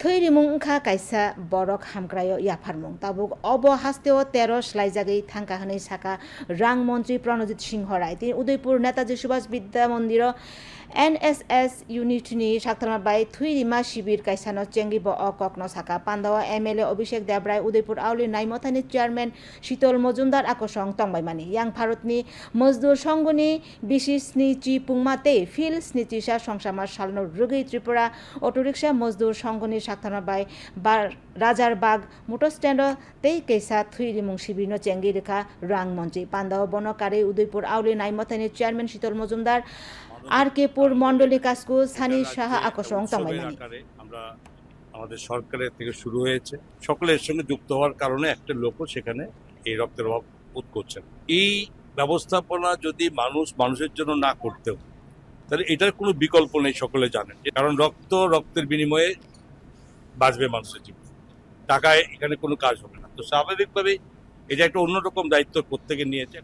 थैरिमुं ओंखा कायसा बरक हामग्रायो याफारमुं ताबुक अब हास्तेओ तेरो स्लाइजागै थांका हनै साका रां मन्त्री प्रणजित सिंह राय তিনি উদয়পুর নেতাজি সুভাষ বিদ্যা মন্দির এনএসএস ইউনিটনি সাকথারমা বাই থুইরিমা শিবির কাইসানো চেঙ্গি ব অককন সাকা পান্দাওয়া এমএলএ অভিষেক দেবরায় উদয়পুর আউলি নাইমথানি চেয়ারম্যান শীতল মজুমদার আকর্ষণ তংবাইমানি ইয়াং ভারতনি মজদুর সংঘনি বিশিসনি চি পুংমাতে ফিল স্নিচিসা সংসামা সালনো রুগৈ ত্রিপুরা অটোরিক্সা মজদুর সংঘনি সাকথারমা বার রাজার বাগ মোটর স্ট্যান্ড তেই কেসা থুই থুইরিমুং শিবিরনো চেঙ্গি রেখা রাং মন্ত্রী পান্দাও বনকারে উদয়পুর আউলি নাইমথানি চেয়ারম্যান শীতল মজুমদার। আর কে পুর মন্ডলী কাসকু সানি সাহা আকর্ষণ আমাদের সরকারের থেকে শুরু হয়েছে। সকলের সঙ্গে যুক্ত হওয়ার কারণে একটা লোকও সেখানে এই রক্তের অভাব বোধ করছেন। এই ব্যবস্থাপনা যদি মানুষ মানুষের জন্য না করতেও তাহলে এটার কোনো বিকল্প নেই সকলে জানেন। কারণ রক্ত রক্তের বিনিময়ে বাঁচবে মানুষের জীবন। টাকায় এখানে কোনো কাজ হবে না। তো স্বাভাবিকভাবেই এটা একটা অন্যরকম দায়িত্ব প্রত্যেকে নিয়েছে।